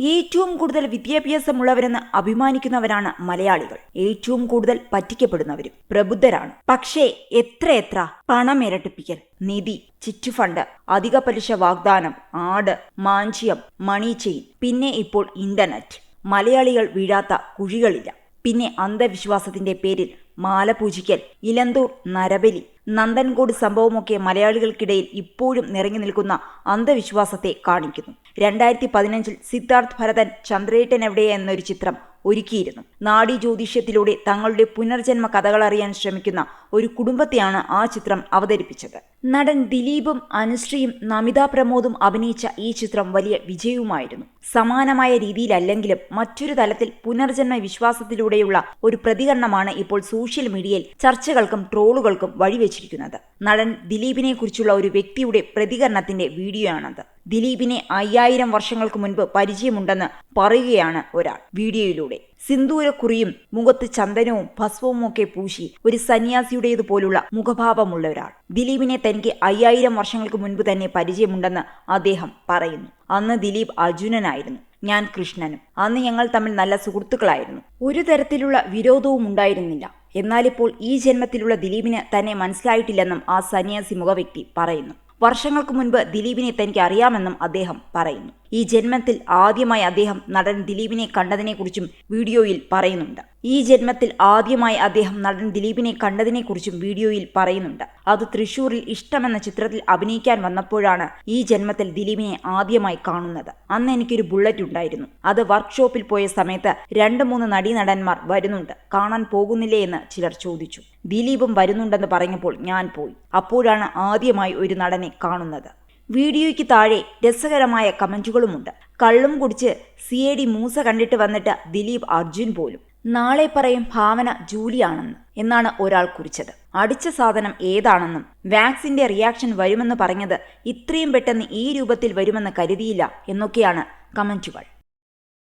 ഏറ്റവും കൂടുതൽ വിദ്യാഭ്യാസമുള്ളവരെന്ന് അഭിമാനിക്കുന്നവരാണ് മലയാളികൾ. ഏറ്റവും കൂടുതൽ പറ്റിക്കപ്പെടുന്നവരും പ്രബുദ്ധരാണ്. പക്ഷേ എത്രയെത്ര പണം ഇരട്ടിപ്പിക്കൽ നിധി ചിറ്റുഫണ്ട് അധിക പലിശ വാഗ്ദാനം ആട് മാഞ്ചിയം മണി ചെയിൻ പിന്നെ ഇപ്പോൾ ഇന്റർനെറ്റ്. മലയാളികൾ വീഴാത്ത കുഴികളില്ല. പിന്നെ അന്ധവിശ്വാസത്തിന്റെ പേരിൽ മാല പൂജിക്കൽ ഇലന്തൂർ നരബലി നന്ദൻകോട് സംഭവമൊക്കെ മലയാളികൾക്കിടയിൽ ഇപ്പോഴും നിറങ്ങി നിൽക്കുന്ന അന്ധവിശ്വാസത്തെ കാണിക്കുന്നു. രണ്ടായിരത്തി പതിനഞ്ചിൽ സിദ്ധാർത്ഥ് ഭരതൻ ചന്ദ്രേട്ടൻ എവിടെ എന്നൊരു ചിത്രം ഒരുക്കിയിരുന്നു. നാഡി ജ്യോതിഷ്യത്തിലൂടെ തങ്ങളുടെ പുനർജന്മ കഥകൾ അറിയാൻ ശ്രമിക്കുന്ന ഒരു കുടുംബത്തെയാണ് ആ ചിത്രം അവതരിപ്പിച്ചത്. നടൻ ദിലീപും അനുശ്രീയും നമിത പ്രമോദും അഭിനയിച്ച ഈ ചിത്രം വലിയ വിജയവുമായിരുന്നു. സമാനമായ രീതിയിലല്ലെങ്കിലും മറ്റൊരു തലത്തിൽ പുനർജന്മ വിശ്വാസത്തിലൂടെയുള്ള ഒരു പ്രതികരണമാണ് ഇപ്പോൾ സോഷ്യൽ മീഡിയയിൽ ചർച്ചകൾക്കും ട്രോളുകൾക്കും വഴിവെച്ചിരിക്കുന്നത്. നടൻ ദിലീപിനെ കുറിച്ചുള്ള ഒരു വ്യക്തിയുടെ പ്രതികരണത്തിന്റെ വീഡിയോയാണത്. ദിലീപിനെ അയ്യായിരം വർഷങ്ങൾക്ക് മുൻപ് പരിചയമുണ്ടെന്ന് പറയുകയാണ് ഒരാൾ. വീഡിയോയിലൂടെ സിന്ദൂരക്കുറിയും മുഖത്ത് ചന്ദനവും ഭസ്വവും ഒക്കെ പൂശി ഒരു സന്യാസിയുടേതുപോലുള്ള മുഖഭാവമുള്ള ഒരാൾ. ദിലീപിനെ തനിക്ക് അയ്യായിരം വർഷങ്ങൾക്ക് മുൻപ് തന്നെ പരിചയമുണ്ടെന്ന് അദ്ദേഹം പറയുന്നു. അന്ന് ദിലീപ് അർജുനനായിരുന്നു. ഞാൻ കൃഷ്ണനും. അന്ന് ഞങ്ങൾ തമ്മിൽ നല്ല സുഹൃത്തുക്കളായിരുന്നു. ഒരു തരത്തിലുള്ള വിരോധവും ഉണ്ടായിരുന്നില്ല. എന്നാലിപ്പോൾ ഈ ജന്മത്തിലുള്ള ദിലീപിന് തന്നെ മനസ്സിലായിട്ടില്ലെന്നും ആ സന്യാസി മുഖവ്യക്തി പറയുന്നു. വർഷങ്ങൾക്ക് മുൻപ് ദിലീപിനെ തനിക്ക് അറിയാമെന്നും അദ്ദേഹം പറയുന്നു. ഈ ജന്മത്തിൽ ആദ്യമായി അദ്ദേഹം നടൻ ദിലീപിനെ കണ്ടതിനെക്കുറിച്ചും വീഡിയോയിൽ പറയുന്നുണ്ട്. ഈ ജന്മത്തിൽ ആദ്യമായി അദ്ദേഹം നടൻ ദിലീപിനെ കണ്ടതിനെക്കുറിച്ചും വീഡിയോയിൽ പറയുന്നുണ്ട്. അത് തൃശൂരിൽ ഇഷ്ടമെന്ന ചിത്രത്തിൽ അഭിനയിക്കാൻ വന്നപ്പോഴാണ് ഈ ജന്മത്തിൽ ദിലീപിനെ ആദ്യമായി കാണുന്നത്. അന്ന് എനിക്കൊരു ബുള്ളറ്റ് ഉണ്ടായിരുന്നു. അത് വർക്ക്ഷോപ്പിൽ പോയ സമയത്ത് രണ്ട് മൂന്ന് നടീനടന്മാർ വരുന്നുണ്ട്. കാണാൻ പോകുന്നില്ലേ എന്ന് ചിലർ ചോദിച്ചു. ദിലീപും വരുന്നുണ്ടെന്ന് പറഞ്ഞപ്പോൾ ഞാൻ പോയി. അപ്പോഴാണ് ആദ്യമായി ഒരു നടനെ കാണുന്നത്. വീഡിയോയ്ക്ക് താഴെ രസകരമായ കമന്റുകളുമുണ്ട് കള്ളും കുടിച്ച് സി എ ഡി മൂസ കണ്ടിട്ട് വന്നിട്ട് ദിലീപ് അർജുൻ പോലും. നാളെ പറയും ഭാവന ജൂലിയാണെന്ന് എന്നാണ് ഒരാൾ കുറിച്ചത്. അടിച്ച സാധനം ഏതാണെന്നും വാക്സിന്റെ റിയാക്ഷൻ വരുമെന്ന് പറഞ്ഞത് ഇത്രയും പെട്ടെന്ന് ഈ രൂപത്തിൽ വരുമെന്ന് കരുതിയില്ല എന്നൊക്കെയാണ് കമന്റുകൾ.